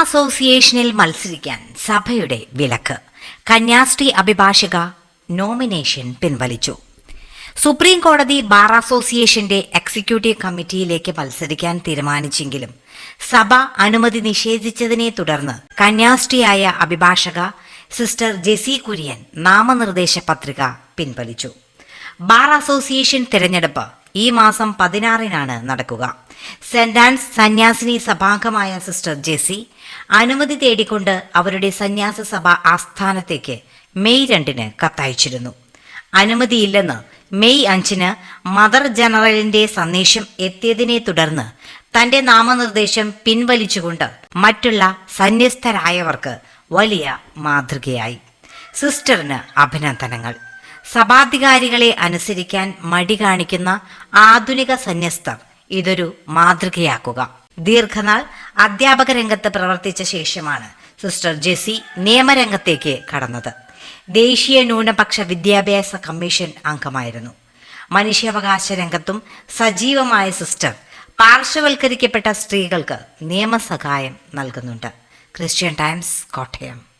അസോസിയേഷനിൽ മത്സരിക്കാൻ സഭയുടെ വിലക്ക്. കന്യാസ്ത്രീ അഭിഭാഷക നോമിനേഷൻ പിൻവലിച്ചു. സുപ്രീം കോടതി ബാർ അസോസിയേഷന്റെ എക്സിക്യൂട്ടീവ് കമ്മിറ്റിയിലേക്ക് മത്സരിക്കാൻ തീരുമാനിച്ചെങ്കിലും സഭ അനുമതി നിഷേധിച്ചതിനെ തുടർന്ന് കന്യാസ്ത്രീയായ അഭിഭാഷക സിസ്റ്റർ ജെസി കുര്യൻ നാമനിർദ്ദേശ പത്രിക പിൻവലിച്ചു. ബാർ അസോസിയേഷൻ തിരഞ്ഞെടുപ്പ് ഈ മാസം പതിനാറിനാണ് നടക്കുക. സെന്റ് ആൻസ് സന്യാസിനി സഭാംഗമായ സിസ്റ്റർ ജെസി അനുമതി തേടിക്കൊണ്ട് അവരുടെ സന്യാസ സഭ ആസ്ഥാനത്തേക്ക് മെയ് രണ്ടിന് കത്തയച്ചിരുന്നു. അനുമതിയില്ലെന്ന് മെയ് അഞ്ചിന് മദർ ജനറലിന്റെ സന്ദേശം എത്തിയതിനെ തുടർന്ന് തന്റെ നാമനിർദ്ദേശം പിൻവലിച്ചുകൊണ്ട് മറ്റുള്ള സന്യസ്തരായവർക്ക് വലിയ മാതൃകയായി. സിസ്റ്ററിന് അഭിനന്ദനങ്ങൾ. സഭാധികാരികളെ അനുസരിക്കാൻ മടി കാണിക്കുന്ന ആധുനിക സന്യസ്തർ ഇതൊരു മാതൃകയാക്കുക. ദീർഘനാൾ അധ്യാപക രംഗത്ത് പ്രവർത്തിച്ച ശേഷമാണ് സിസ്റ്റർ ജെസി നിയമരംഗത്തേക്ക് കടന്നത്. ദേശീയ ന്യൂനപക്ഷ വിദ്യാഭ്യാസ കമ്മീഷൻ അംഗമായിരുന്നു. മനുഷ്യാവകാശ രംഗത്തും സജീവമായ സിസ്റ്റർ പാർശ്വവൽക്കരിക്കപ്പെട്ട സ്ത്രീകൾക്ക് നിയമസഹായം നൽകുന്നുണ്ട്. Christian Times Kottayam.